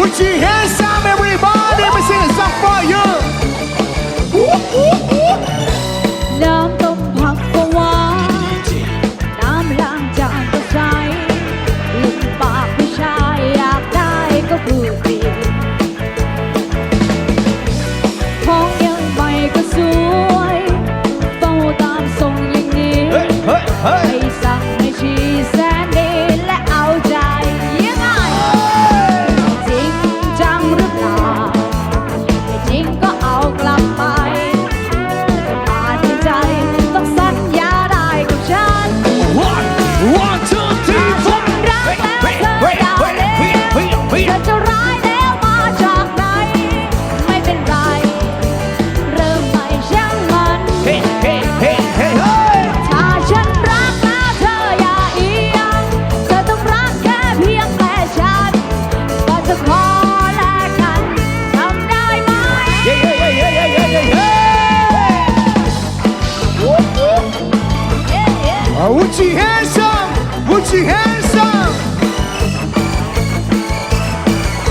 Put your hands up, everybody. Let me sing a song for you. Woo, woo.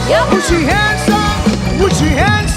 Yep. Was hands up. Was she handsome?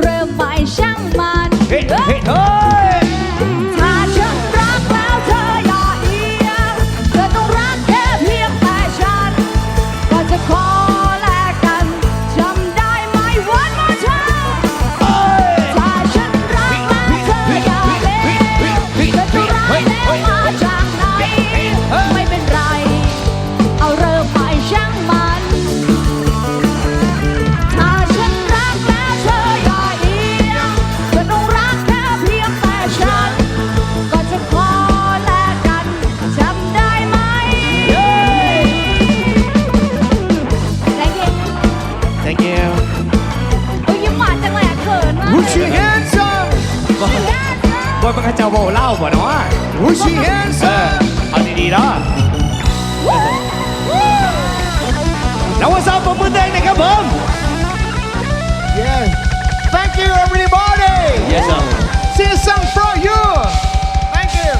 เริ่มใหม่ช่างมันเฮ้เฮ้เฮ้ มันก็จะโวเล่าบ่เนาะวูชีแฮนเซอร์เอาดีๆเนาะแล้วว่าเสาร์ผมมือแดงนะครับผม Yes Thank you everybody Yes sir See some for you Thank you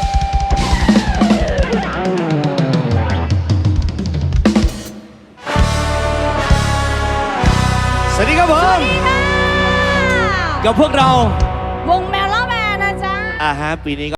สวัสดีครับผมกับพวกเรา อ่าฮะปีนี้